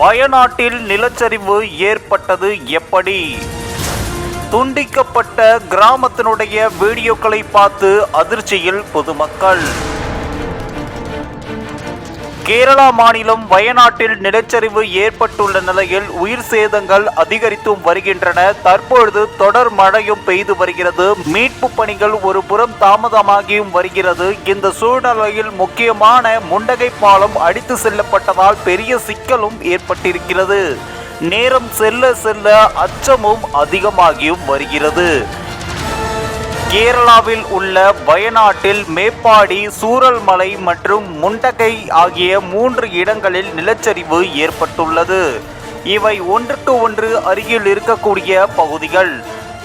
வயநாட்டில் நிலச்சரிவு ஏற்பட்டது எப்படி? துண்டிக்கப்பட்ட கிராமத்தினுடைய வீடியோக்களை பார்த்து அதிர்ச்சியில் பொதுமக்கள். கேரளா மாநிலம் வயநாட்டில் நிலச்சரிவு ஏற்பட்டுள்ள நிலையில் உயிர் சேதங்கள் அதிகரித்தும் வருகின்றன. தற்பொழுது தொடர் மழையும் பெய்து வருகிறது. மீட்பு பணிகள் ஒரு புறம் தாமதமாகியும் வருகிறது. இந்த சூழ்நிலையில் முக்கியமான முண்டகை பாலம் அடித்து செல்லப்பட்டதால் பெரிய சிக்கலும் ஏற்பட்டிருக்கிறது. நேரம் செல்ல செல்ல அச்சமும் அதிகமாகியும் வருகிறது. கேரளாவில் உள்ள வயநாட்டில் மேப்பாடி சூரல்மலை மற்றும் முண்டகை ஆகிய மூன்று இடங்களில் நிலச்சரிவு ஏற்பட்டுள்ளது. இவை ஒன்றுக்கு ஒன்று அருகில் இருக்கக்கூடிய பகுதிகள்.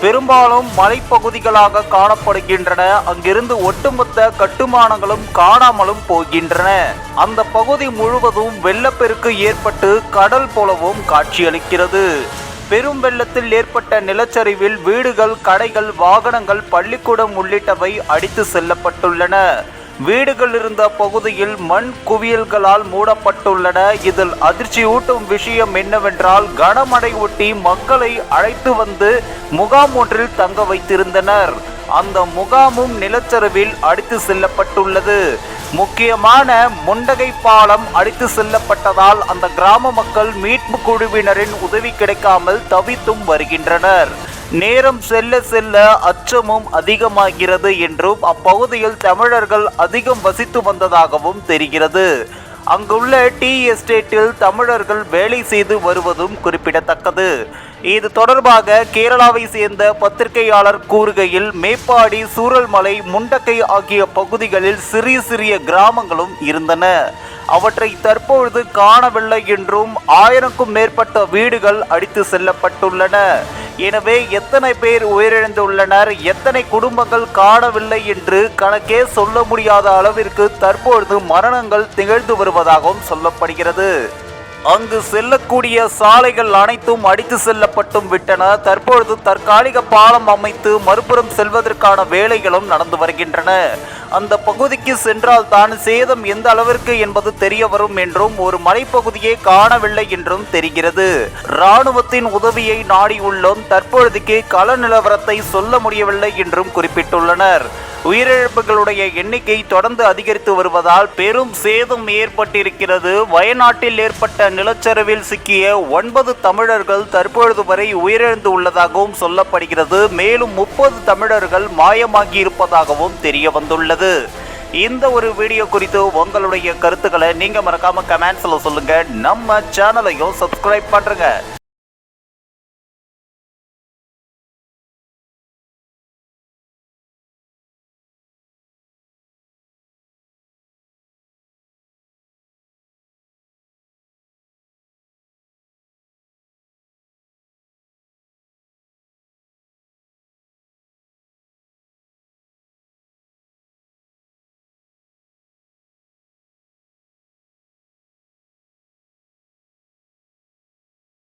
பெரும்பாலும் மலைப்பகுதிகளாக காணப்படுகின்றன. அங்கிருந்து ஒட்டுமொத்த கட்டுமானங்களும் காணாமலும் போகின்றன. அந்த பகுதி முழுவதும் வெள்ளப்பெருக்கு ஏற்பட்டு கடல் போலவும் காட்சியளிக்கிறது. பெரும் வெள்ளத்தில் ஏற்பட்ட நிலச்சரிவில் வீடுகள் கடைகள் வாகனங்கள் பள்ளிக்கூடம் உள்ளிட்டவை அடித்து செல்லப்பட்டுள்ளன. வீடுகள் இருந்த பகுதியில் மண் குவியல்களால் மூடப்பட்டுள்ளன. இதில் அதிர்ச்சியூட்டும் விஷயம் என்னவென்றால் கனமழை ஒட்டி மக்களை அழைத்து வந்து முகாம் ஒன்றில் தங்க வைத்திருந்தனர். அந்த முகாமும் நிலச்சரிவில் அடித்து செல்லப்பட்டுள்ளது. முக்கியமான முண்டகை பாலம் அடித்து செல்லப்பட்டதால் அந்த கிராம மக்கள் மீட்பு குழுவினரின் உதவி கிடைக்காமல் தவித்தும் வருகின்றனர். நேரம் செல்ல செல்ல அச்சமும் அதிகமாகிறது என்றும் அப்பகுதியில் தமிழர்கள் அதிகம் வசித்து வந்ததாகவும் தெரிகிறது. அங்குள்ள டீ எஸ்டேட்டில் தமிழர்கள் வேலை செய்து வருவதும் குறிப்பிடத்தக்கது. இது தொடர்பாக கேரளாவை சேர்ந்த பத்திரிகையாளர் கூறுகையில் மேப்பாடி சூரல்மலை முண்டக்கை ஆகிய பகுதிகளில் சிறிய சிறிய கிராமங்களும் இருந்தன. அவற்றை தற்பொழுது காணவில்லை என்றும் ஆயிரக்கும் மேற்பட்ட வீடுகள் அடித்து செல்லப்பட்டுள்ளன. எனவே எத்தனை பேர் உயிரிழந்துள்ளனர் எத்தனை குடும்பங்கள் காணவில்லை என்று கணக்கே சொல்ல முடியாத அளவிற்கு தற்பொழுது மரணங்கள் திகழ்ந்து வருவதாகவும் சொல்லப்படுகிறது. அங்கு செல்லக்கூடிய சாலைகள் அனைத்தும் அடித்து செல்லப்பட்டும் விட்டன. தற்பொழுது தற்காலிக பாலம் அமைத்து மறுபுறம் செல்வதற்கான வேலைகளும் நடந்து வருகின்றன. அந்த பகுதிக்கு சென்றால் தான் சேதம் எந்த அளவிற்கு என்பது தெரிய வரும் என்றும் ஒரு மலைப்பகுதியை காணவில்லை என்றும் தெரிகிறது. ராணுவத்தின் உதவியை நாடியுள்ளோம். தற்பொழுதுக்கு கள நிலவரத்தை சொல்ல முடியவில்லை என்றும் குறிப்பிட்டுள்ளனர். உயிரிழப்புகளுடைய எண்ணிக்கை தொடர்ந்து அதிகரித்து வருவதால் பெரும் சேதம் ஏற்பட்டிருக்கிறது. வயநாட்டில் ஏற்பட்ட நிலச்சரிவில் சிக்கிய ஒன்பது தமிழர்கள் தற்பொழுது வரை உயிரிழந்து உள்ளதாகவும் சொல்லப்படுகிறது. மேலும் முப்பது தமிழர்கள் மாயமாகி இருப்பதாகவும் தெரிய வந்துள்ளது. இந்த ஒரு வீடியோ குறித்து உங்களுடைய கருத்துக்களை நீங்க மறக்காம கமெண்ட்ஸ்ல சொல்லுங்க. நம்ம சேனலையும் சப்ஸ்கிரைப் பண்றங்க.